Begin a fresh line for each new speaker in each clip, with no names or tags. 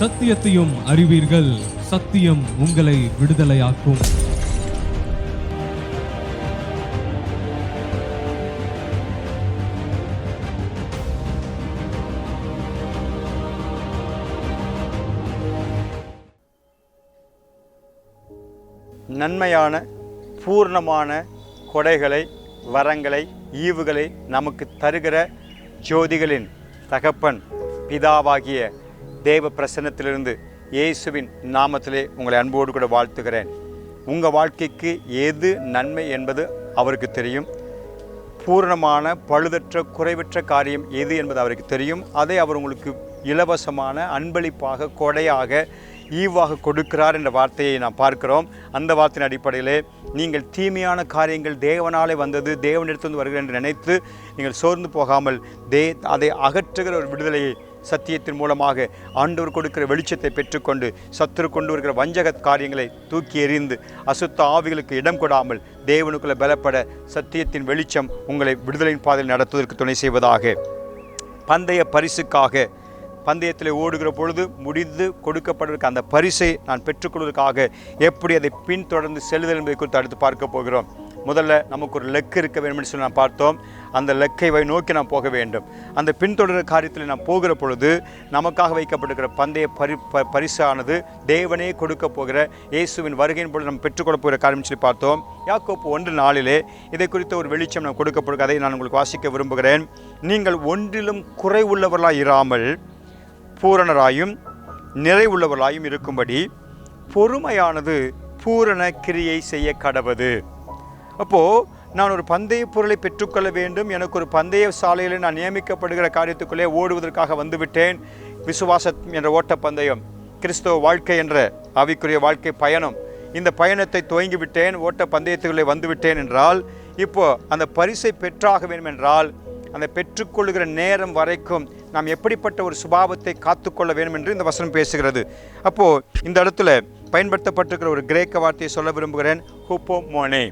சத்தியத்தையும் அறிவீர்கள். சத்தியம் உங்களை விடுதலையாக்கும்.
நன்மையான பூர்ணமான கொடைகளை வரங்களை ஈவுகளை நமக்கு தருகிற ஜோதிகளின் தகப்பன் பிதாவாகிய தேவ பிரசன்னத்திலிருந்து இயேசுவின் நாமத்திலே உங்களை அன்போடு கூட வாழ்த்துகிறேன். உங்கள் வாழ்க்கைக்கு எது நன்மை என்பது அவருக்கு தெரியும். பூரணமான பழுதற்ற குறைவற்ற காரியம் எது என்பது அவருக்கு தெரியும். அதை அவர் உங்களுக்கு இலவசமான அன்பளிப்பாக கொடையாக ஈவாக கொடுக்கிறார் என்ற வார்த்தையை நாம் பார்க்கிறோம். அந்த வார்த்தையின் அடிப்படையிலே நீங்கள் தீமையான காரியங்கள் தேவனாலே வந்தது தேவனிடத்திலிருந்து வருகிறது என்று நினைத்து நீங்கள் சோர்ந்து போகாமல் தே அதை அகற்றுகிற ஒரு விடுதலையை சத்தியத்தின் மூலமாக ஆண்டவர் கொடுக்கிற வெளிச்சத்தை பெற்றுக்கொண்டு சத்துரு கொண்டு வருகிற வஞ்சக காரியங்களை தூக்கி எறிந்து அசுத்த ஆவிகளுக்கு இடம் கொடாமல் தேவனுக்குள்ள பலப்பட சத்தியத்தின் வெளிச்சம் உங்களை விடுதலையின் பாதையில் நடத்துவதற்கு துணை செய்வதாக. பந்தய பரிசுக்காக பந்தயத்தில் ஓடுகிற பொழுது முடிந்து கொடுக்கப்படுவதற்கு அந்த பரிசை நான் பெற்றுக்கொள்வதற்காக எப்படி அதை பின்தொடர்ந்து செல்லுதல் என்பதை குறித்து அடுத்து பார்க்க போகிறோம். முதல்ல நமக்கு ஒரு லெக்கு இருக்க வேண்டும் என்று சொல்லி நான் பார்த்தோம். அந்த லெக்கை வை நோக்கி நாம் போக வேண்டும். அந்த பின்தொடர் காரியத்தில் நாம் போகிற பொழுது நமக்காக வைக்கப்பட்டிருக்கிற பந்தய பரி ப- பரிசானது தேவனே கொடுக்க போகிற இயேசுவின் வருகையின் பொழுது நாம் பெற்றுக்கொள்ள போகிற காரியம் சொல்லி பார்த்தோம். யாக்கோப்பு ஒன்று நாளிலே இதை குறித்த ஒரு வெளிச்சம் நான் கொடுக்கப்படுகிற அதை நான் உங்களுக்கு வாசிக்க விரும்புகிறேன். நீங்கள் ஒன்றிலும் குறைவுள்ளவர்களாக இராமல் பூரணராயும் நிறைவுள்ளவர்களாயும் இருக்கும்படி பொறுமையானது பூரண கிரியை செய்ய கடவுது. அப்போது நான் ஒரு பந்தய பொருளை பெற்றுக்கொள்ள வேண்டும். எனக்கு ஒரு பந்தய சாலையில் நான் நியமிக்கப்படுகிற காரியத்துக்குள்ளே ஓடுவதற்காக வந்துவிட்டேன். விசுவாச என்ற ஓட்ட பந்தயம் கிறிஸ்தவ வாழ்க்கை என்ற ஆவிக்குரிய வாழ்க்கை பயணம். இந்த பயணத்தை துவங்கி விட்டேன் ஓட்ட பந்தயத்துக்குள்ளே வந்துவிட்டேன் என்றால் இப்போ அந்த பரிசை பெற்றாக வேண்டும் என்றால் அந்த பெற்றுக்கொள்கிற நேரம் வரைக்கும் நாம் எப்படிப்பட்ட ஒரு சுபாவத்தை காத்துக்கொள்ள வேண்டும் என்று இந்த வசனம் பேசுகிறது. அப்போது இந்த இடத்துல பயன்படுத்தப்பட்டிருக்கிற ஒரு கிரேக்க வார்த்தையை சொல்ல விரும்புகிறேன். ஹூப்போ மோனே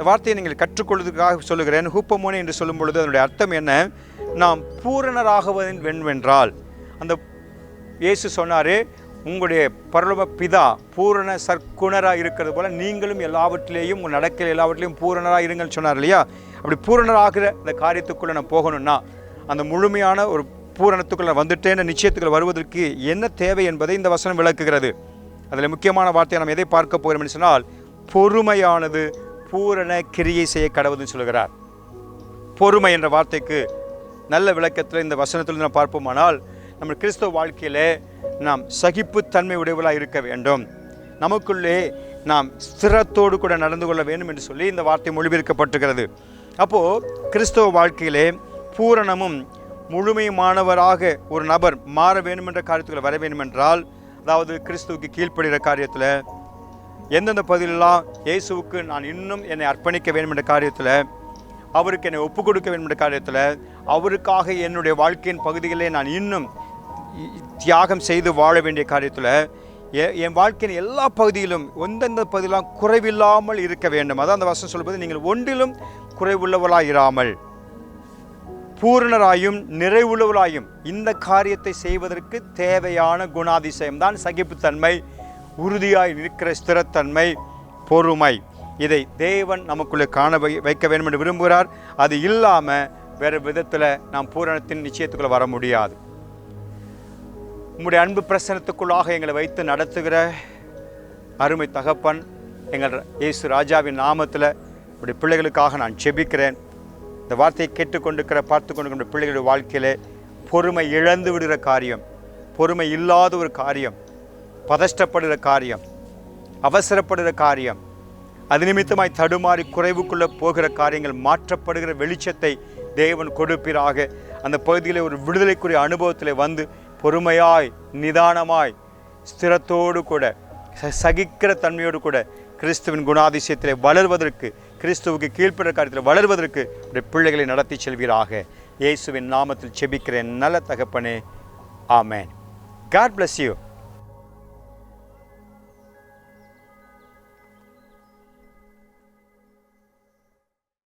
இந்த வார்த்தையை நீங்கள் கற்றுக்கொள்வதற்காக சொல்லுகிறேன். ஹூப்பமோனே என்று சொல்லும் பொழுது அதனுடைய அர்த்தம் என்ன? நாம் பூரணராக வெண்வென்றால். அந்த இயேசு சொன்னாரே உங்களுடைய பரலோக பிதா பூரண சற்குணராக இருக்கிறது போல் நீங்களும் எல்லாவற்றிலேயும் உங்கள் நடக்கையில் எல்லாவற்றிலையும் பூரணராக இருங்கன்னு சொன்னார் இல்லையா? அப்படி பூரணராகிற அந்த காரியத்துக்குள்ளே நான் போகணும்னா அந்த முழுமையான ஒரு பூரணத்துக்குள்ளே வந்துட்டேன்னு நிச்சயத்துக்குள்ள வருவதற்கு என்ன தேவை என்பதை இந்த வசனம் விளக்குகிறது. அதில் முக்கியமான வார்த்தையை நாம் எதை பார்க்க போகிறோம் என்று சொன்னால் பொறுமையானது பூரண கிரியை செய்ய கடவுதுன்னு சொல்கிறார் பொறுமை என்ற வார்த்தைக்கு நல்ல விளக்கத்தில் இந்த வசனத்தில் நாம் பார்ப்போமானால் நம்ம கிறிஸ்தவ வாழ்க்கையிலே நாம் சகிப்புத்தன்மை உடையவளாக இருக்க வேண்டும். நமக்குள்ளே நாம் ஸ்திரத்தோடு கூட நடந்து கொள்ள வேண்டும் என்று சொல்லி இந்த வார்த்தை மொழிபெயர்க்கப்பட்டிருக்கிறது. அப்போது கிறிஸ்தவ வாழ்க்கையிலே பூரணமும் முழுமையுமானவராக ஒரு நபர் மாற வேண்டும் என்ற காரியத்துக்குள்ள வர வேண்டும் என்றால் அதாவது கிறிஸ்துவுக்கு கீழ்ப்படுகிற காரியத்தில் எந்தெந்த பகுதியிலெல்லாம் இயேசுவுக்கு நான் இன்னும் என்னை அர்ப்பணிக்க வேண்டும் என்ற காரியத்தில் அவருக்கு என்னை ஒப்பு கொடுக்க வேண்டும் என்ற காரியத்தில் அவருக்காக என்னுடைய வாழ்க்கையின் பகுதிகளை நான் இன்னும் தியாகம் செய்து வாழ வேண்டிய காரியத்தில் எ- என் வாழ்க்கையின் எல்லா பகுதியிலும் எந்தெந்த பகுதியெல்லாம் குறைவில்லாமல் இருக்க வேண்டும். அதான் அந்த வசனம் சொல்வது நீங்கள் ஒன்றிலும் குறைவுள்ளவர்களாக இராமல் பூரணராயும் நிறைவுள்ளவராயும் இந்த காரியத்தை செய்வதற்கு தேவையான குணாதிசயம் தான் சகிப்புத்தன்மை உறுதியாய் நிற்கிற ஸ்திரத்தன்மை பொறுமை. இதை தேவன் நமக்குள்ளே காண வை- வைக்க வேண்டும் என்று விரும்புகிறார். அது இல்லாமல் வேறு விதத்தில் நாம் பூரணத்தின் நிச்சயத்துக்குள்ளே வர முடியாது. உம்முடைய அன்பு பிரசனத்துக்குள்ளாக எங்களை வைத்து நடத்துகிற அருமை தகப்பன் எங்கள் இயேசு ராஜாவின் நாமத்தில் உடைய பிள்ளைகளுக்காக நான் செபிக்கிறேன் இந்த வார்த்தையை கேட்டுக்கொண்டிருக்கிற பார்த்து கொண்டிருக்கிற பிள்ளைகளுடைய வாழ்க்கையிலே பொறுமை இழந்து விடுகிற காரியம் பொறுமை இல்லாத ஒரு காரியம். பதஷ்டப்படுகிற காரியம் அவசரப்படுகிற காரியம் அது நிமித்தமாய் தடுமாறி குறைவுக்குள்ளே போகிற காரியங்கள் மாற்றப்படுகிற வெளிச்சத்தை தேவன் கொடுப்பீராக. அந்த பகுதியில் ஒரு விடுதலைக்குரிய அனுபவத்தில் வந்து பொறுமையாய் நிதானமாய் ஸ்திரத்தோடு கூட ச- சகிக்கிற தன்மையோடு கூட கிறிஸ்துவின் குணாதிசயத்தில் வளர்வதற்கு கிறிஸ்துவுக்கு கீழ்ப்படுற காரியத்தில் வளர்வதற்கு உடைய பிள்ளைகளை நடத்தி செல்வீராக. இயேசுவின் நாமத்தில் செபிக்கிறேன். நல்ல தகப்பனே. ஆமேன். God bless you